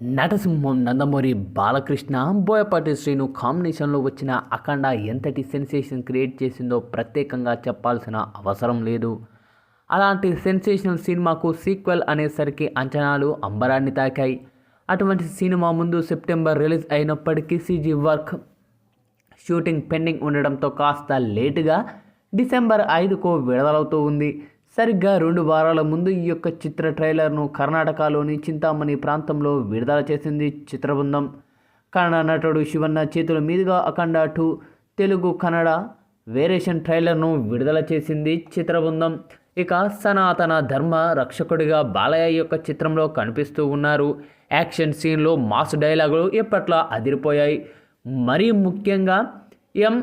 నటసింహం నందమూరి బాలకృష్ణ బోయపాటి శ్రీను కాంబినేషన్లో వచ్చిన అఖండ ఎంతటి సెన్సేషన్ క్రియేట్ చేసిందో ప్రత్యేకంగా చెప్పాల్సిన అవసరం లేదు. అలాంటి సెన్సేషనల్ సినిమాకు సీక్వెల్ అనేసరికి అంచనాలు అంబరాన్ని తాకాయి. అటువంటి సినిమా ముందు సెప్టెంబర్ రిలీజ్ అయినప్పటికీ సీజీ వర్క్ షూటింగ్ పెండింగ్ ఉండడంతో కాస్త లేటుగా డిసెంబర్ ఐదుకు విడుదలవుతూ ఉంది. సరిగ్గా రెండు వారాల ముందు ఈ యొక్క చిత్ర ట్రైలర్ను కర్ణాటకలోని చింతామణి ప్రాంతంలో విడుదల చేసింది చిత్రబృందం. కన్నడ నటుడు శివన్న చేతుల మీదుగా అఖండ టూ తెలుగు కన్నడ వేరియేషన్ ట్రైలర్ను విడుదల చేసింది చిత్రబృందం. ఇక సనాతన ధర్మ రక్షకుడిగా బాలయ్య యొక్క చిత్రంలో కనిపిస్తూ ఉన్నారు. యాక్షన్ సీన్లో మాస్ డైలాగులు ఎప్పట్లా అదిరిపోయాయి. మరీ ముఖ్యంగా M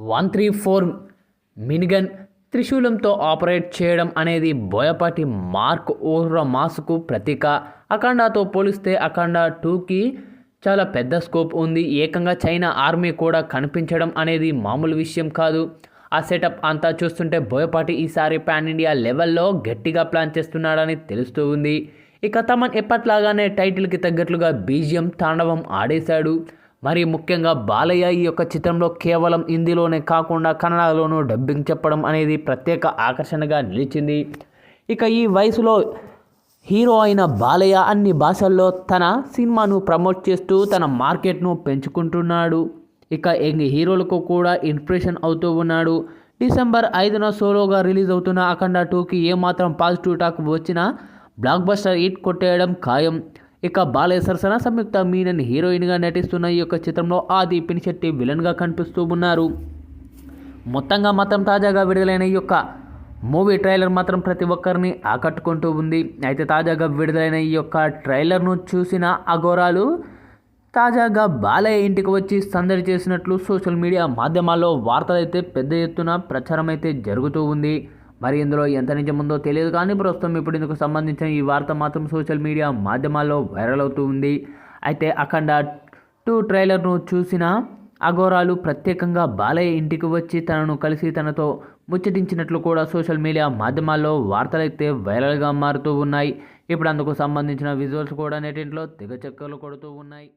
one three four minigun త్రిశూలంతో operate చేయడం అనేది బోయపాటి మార్క్ ఓర్ర మాస్కు ప్రతీక. అఖండాతో పోలిస్తే అఖండ టూకి చాలా పెద్ద స్కోప్ ఉంది. ఏకంగా చైనా ఆర్మీ కూడా కనిపించడం అనేది మామూలు విషయం కాదు. ఆ సెటప్ అంతా చూస్తుంటే బోయపాటి ఈసారి పాన్ ఇండియా లెవెల్లో గట్టిగా ప్లాన్ చేస్తున్నాడని తెలుస్తూ ఉంది. ఇక తమన్ ఎప్పట్లాగానే టైటిల్కి తగ్గట్లుగా బీజియం తాండవం ఆడేశాడు. మరి ముఖ్యంగా బాలయ్య ఈ యొక్క చిత్రంలో కేవలం హిందీలోనే కాకుండా కన్నడలోనూ డబ్బింగ్ చెప్పడం అనేది ప్రత్యేక ఆకర్షణగా నిలిచింది. ఇక ఈ వయసులో హీరో అయిన బాలయ్య అన్ని భాషల్లో తన సినిమాను ప్రమోట్ చేస్తూ తన మార్కెట్ను పెంచుకుంటున్నాడు. ఇక యంగ్ హీరోలకు కూడా ఇన్స్పిరేషన్ అవుతూ ఉన్నాడు. డిసెంబర్ ఐదున సోలోగా రిలీజ్ అవుతున్న అఖండ టూకి ఏమాత్రం పాజిటివ్ టాక్ వచ్చినా బ్లాక్ బస్టర్ హిట్ కొట్టేయడం ఖాయం. ఇక బాలయ్య సరసన సంయుక్త మీనన్ హీరోయిన్గా నటిస్తున్న ఈ యొక్క చిత్రంలో ఆది పినిశెట్టి విలన్గా కనిపిస్తూ ఉన్నారు. మొత్తంగా మాత్రం తాజాగా విడుదలైన ఈ యొక్క మూవీ ట్రైలర్ మాత్రం ప్రతి ఒక్కరిని ఆకట్టుకుంటూ ఉంది. అయితే తాజాగా విడుదలైన ఈ యొక్క ట్రైలర్ను చూసిన అఘోరాలు తాజాగా బాలయ్య ఇంటికి వచ్చి సందడి చేసినట్లు సోషల్ మీడియా మాధ్యమాల్లో వార్తలైతే పెద్ద ఎత్తున ప్రచారం అయితే జరుగుతూ ఉంది. మరి ఇందులో ఎంత నిజముందో తెలియదు కానీ ప్రస్తుతం ఇప్పుడు ఇందుకు సంబంధించిన ఈ వార్త మాత్రం సోషల్ మీడియా మాధ్యమాల్లో వైరల్ అవుతూ ఉంది. అయితే అఖండ టూ ట్రైలర్ను చూసిన అఘోరాలు ప్రత్యేకంగా బాలయ్య ఇంటికి వచ్చి తనను కలిసి తనతో ముచ్చటించినట్లు కూడా సోషల్ మీడియా మాధ్యమాల్లో వార్తలైతే వైరల్గా మారుతూ ఉన్నాయి. ఇప్పుడు అందుకు సంబంధించిన విజువల్స్ కూడా నెటింట్లో తెగ చెక్కలు కొడుతూ ఉన్నాయి.